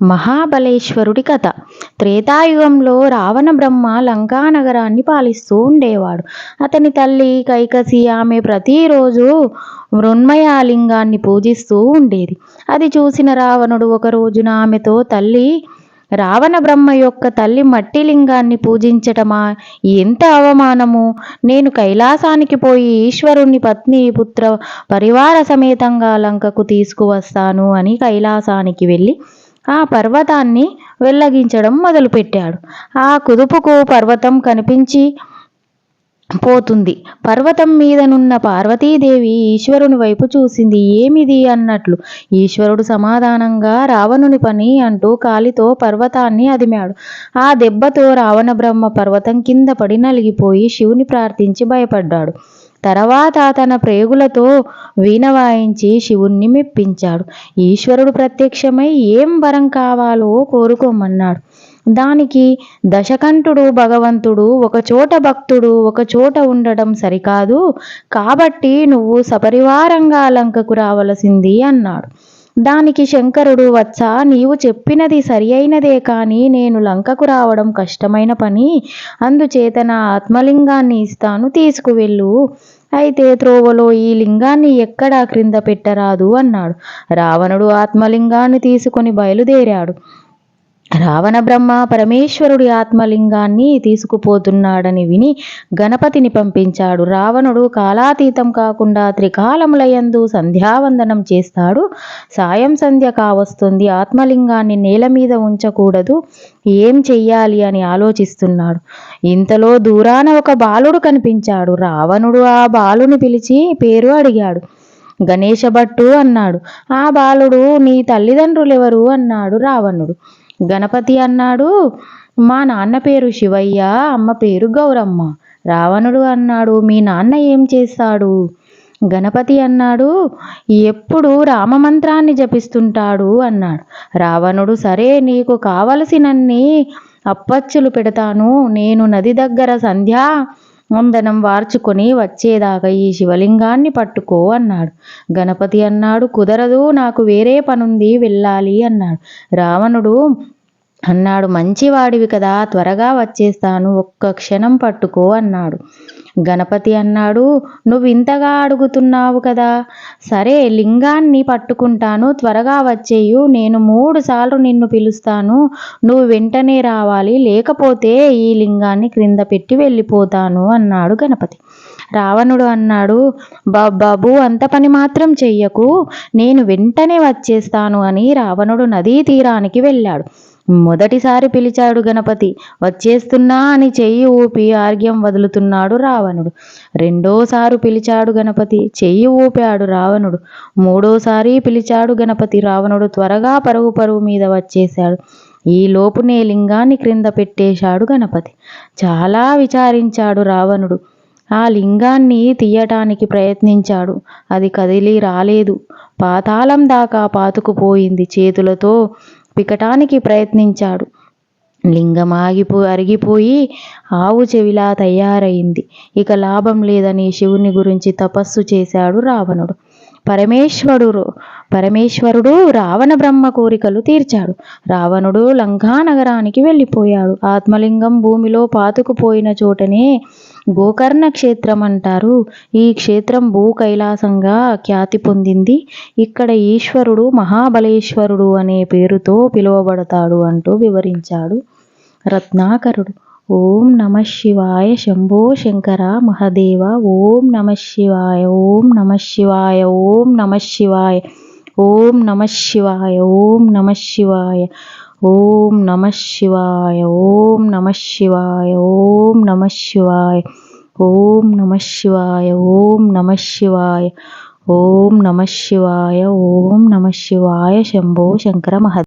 మహాబలేశ్వరుడి కథ. త్రేతాయుగంలో రావణ బ్రహ్మ లంకా నగరాన్ని పాలిస్తూ ఉండేవాడు. అతని తల్లి కైకసి ఆమె ప్రతిరోజు మృణ్మయాలింగాన్ని పూజిస్తూ ఉండేది. అది చూసిన రావణుడు ఒక రోజున ఆమెతో తల్లి రావణ బ్రహ్మ యొక్క తల్లి మట్టి లింగాన్ని పూజించటమా? ఎంత అవమానము! నేను కైలాసానికి పోయి ఈశ్వరుణ్ణి పత్ని పుత్ర పరివార సమేతంగా లంకకు తీసుకువస్తాను అని కైలాసానికి వెళ్ళి ఆ పర్వతాన్ని వెల్లగించడం మొదలుపెట్టాడు. ఆ కుదుపుకు పర్వతం కనిపించి పోతుంది. పర్వతం మీదనున్న పార్వతీదేవి ఈశ్వరుని వైపు చూసింది. ఏమిది అన్నట్లు ఈశ్వరుడు సమాధానంగా రావణుని పని అంటూ కాలితో పర్వతాన్ని అదిమాడు. ఆ దెబ్బతో రావణ బ్రహ్మ పర్వతం కింద పడి నలిగిపోయి శివుని ప్రార్థించి భయపడ్డాడు. తర్వాత తన ప్రేగులతో వీణ వాయించి శివుణ్ణి మెప్పించాడు. ఈశ్వరుడు ప్రత్యక్షమై ఏం వరం కావాలో కోరుకోమన్నాడు. దానికి దశకంఠుడు భగవంతుడు ఒక చోట భక్తుడు ఒక చోట ఉండటం సరికాదు. కాబట్టి నువ్వు సపరివారంగా లంకకు రావలసింది అన్నాడు. దానికి శంకరుడు వచ్చా నీవు చెప్పినది సరి అయినదే కానీ నేను లంకకు రావడం కష్టమైన పని. అందుచేత నా ఆత్మలింగాన్ని ఇస్తాను తీసుకువెళ్ళు. అయితే త్రోవలో ఈ లింగాన్ని ఎక్కడా క్రింద పెట్టరాదు అన్నాడు. రావణుడు ఆత్మలింగాన్ని తీసుకొని బయలుదేరాడు. రావణ బ్రహ్మ పరమేశ్వరుడి ఆత్మలింగాన్ని తీసుకుపోతున్నాడని విని గణపతిని పంపించాడు. రావణుడు కాలాతీతం కాకుండా త్రికాలములయందు సంధ్యావందనం చేస్తాడు. సాయం సంధ్య కావస్తుంది. ఆత్మలింగాన్ని నేల మీద ఉంచకూడదు. ఏం చెయ్యాలి అని ఆలోచిస్తున్నాడు. ఇంతలో దూరాన ఒక బాలుడు కనిపించాడు. రావణుడు ఆ బాలుని పిలిచి పేరు అడిగాడు. గణేశ భట్టు అన్నాడు. ఆ బాలుడు నీ తల్లిదండ్రులెవరు? అన్నాడు రావణుడు. గణపతి అన్నాడు మా నాన్న పేరు శివయ్య అమ్మ పేరు గౌరమ్మ. రావణుడు అన్నాడు మీ నాన్న ఏం చేస్తాడు? గణపతి అన్నాడు ఎప్పుడు రామమంత్రాన్ని జపిస్తుంటాడు అన్నాడు. రావణుడు సరే నీకు కావలసినన్ని అప్పచ్చులు పెడతాను. నేను నది దగ్గర సంధ్యా వందనం వార్చుకొని వచ్చేదాకా ఈ శివలింగాన్ని పట్టుకో అన్నాడు. గణపతి అన్నాడు కుదరదు నాకు వేరే పనుంది వెళ్ళాలి అన్నాడు. రావణుడు అన్నాడు మంచివాడివి కదా త్వరగా వచ్చేస్తాను ఒక్క క్షణం పట్టుకో అన్నాడు. గణపతి అన్నాడు నువ్వు ఇంతగా అడుగుతున్నావు కదా సరే లింగాన్ని పట్టుకుంటాను త్వరగా వచ్చేయు నేను మూడు సార్లు నిన్ను పిలుస్తాను నువ్వు వెంటనే రావాలి లేకపోతే ఈ లింగాన్ని క్రింద పెట్టి వెళ్ళిపోతాను అన్నాడు గణపతి. రావణుడు అన్నాడు బాబు అంత పని మాత్రం చెయ్యకు నేను వెంటనే వచ్చేస్తాను అని రావణుడు నదీ తీరానికి వెళ్ళాడు. మొదటిసారి పిలిచాడు గణపతి వచ్చేస్తున్నా అని చెయ్యి ఊపి ఆర్గ్యం వదులుతున్నాడు రావణుడు. రెండోసారి పిలిచాడు గణపతి చెయ్యి ఊపాడు రావణుడు. మూడోసారి పిలిచాడు గణపతి రావణుడు త్వరగా పరుగు పరుగు మీద వచ్చేశాడు. ఈ లోపునే లింగాన్ని క్రింద పెట్టేశాడు గణపతి. చాలా విచారించాడు రావణుడు. ఆ లింగాన్ని తీయటానికి ప్రయత్నించాడు. అది కదిలి రాలేదు. పాతాళం దాకా పాతుకుపోయింది. చేతులతో పికటానికి ప్రయత్నించాడు. లింగం ఆగిపో అరిగిపోయి ఆవు చెవిలా తయారైంది. ఇక లాభం లేదని శివుని గురించి తపస్సు చేశాడు రావణుడు. పరమేశ్వరుడు పరమేశ్వరుడు రావణ బ్రహ్మ కోరికలు తీర్చాడు. రావణుడు లంకా నగరానికి వెళ్ళిపోయాడు. ఆత్మలింగం భూమిలో పాతుకుపోయిన చోటనే గోకర్ణ క్షేత్రం అంటారు. ఈ క్షేత్రం భూ కైలాసంగా ఖ్యాతి పొందింది. ఇక్కడ ఈశ్వరుడు మహాబలేశ్వరుడు అనే పేరుతో పిలువబడతాడు అంటూ వివరించాడు రత్నాకరుడు. ఓం నమ శివాయ శంభో శంకర మహదేవ ఓం నమ శివాయ ఓం నమ శివాయ ఓం నమ శివాయ ఓం నమ శివాయ ఓం నమ శివాయ ఓం నమ శివాయ ఓం నమ శివాయ ఓం నమ శివాయ ఓం నమ శివాయ ఓం నమ శివాయ ఓం నమ శివాయ ఓం నమ శివాయ శంభో శంకర మహ